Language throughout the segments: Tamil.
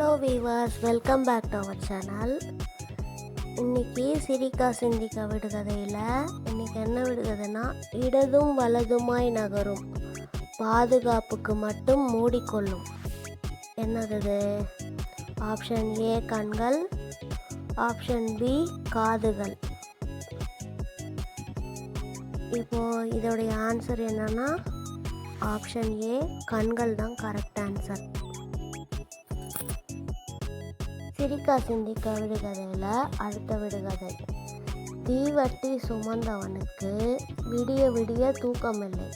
Hello viewers welcome back to our channel இன்னைக்கு சிரிக்கா சிந்திக்கா விடுகதையில் இன்னைக்கு என்ன விடுகதைன்னா இடதும் வலதுமாய் நகரும். பாதுகாப்புக்கு மட்டும் மூடிக்கொள்ளும். என்னது ஆப்ஷன் ஏ கண்கள். ஆப்ஷன் பி காதுகள். இப்போ இதோடைய ஆன்சர் என்னன்னா ஆப்ஷன் ஏ கண்கள் தான் கரெக்ட் ஆன்சர் சிரிக்கா சிந்திக்கா விடுகதையில் அடுத்த விடுகதை தீவட்டி சுமந்தவனுக்கு விடிய விடிய தூக்கமில்லை.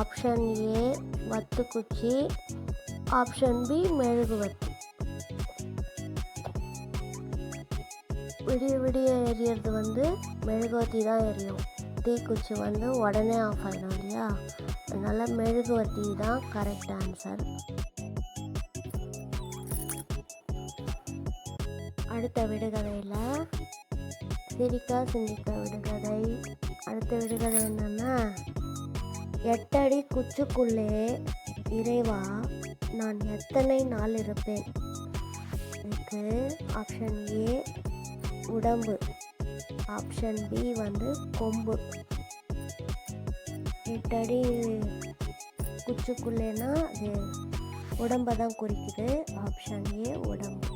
ஆப்ஷன் ஏ வத்துக்குச்சி ஆப்ஷன் பி மெழுகுவத்தி விடிய விடிய எரியறது வந்து மெழுகுவர்த்தி தான் எரியும். தீக்குச்சி வந்து உடனே ஆஃப் ஆகிடும் இல்லையா? அதனால் மெழுகுவர்த்தி தான் கரெக்ட் ஆன்சர் அடுத்த விடுகதையில் சிரிக்கா சிந்திக்க விடுகதை. அடுத்த விடுகதை என்னன்னா எட்டடி குச்சுக்குள்ளே இறைவா நான் எத்தனை நாள் இருப்பேன்? இதுக்கு ஆப்ஷன் ஏ உடம்பு. ஆப்ஷன் பி வந்து கொம்பு. எட்டடி குச்சுக்குள்ளேனா அது உடம்பை தான் குறிக்குது. ஆப்ஷன் ஏ உடம்பு.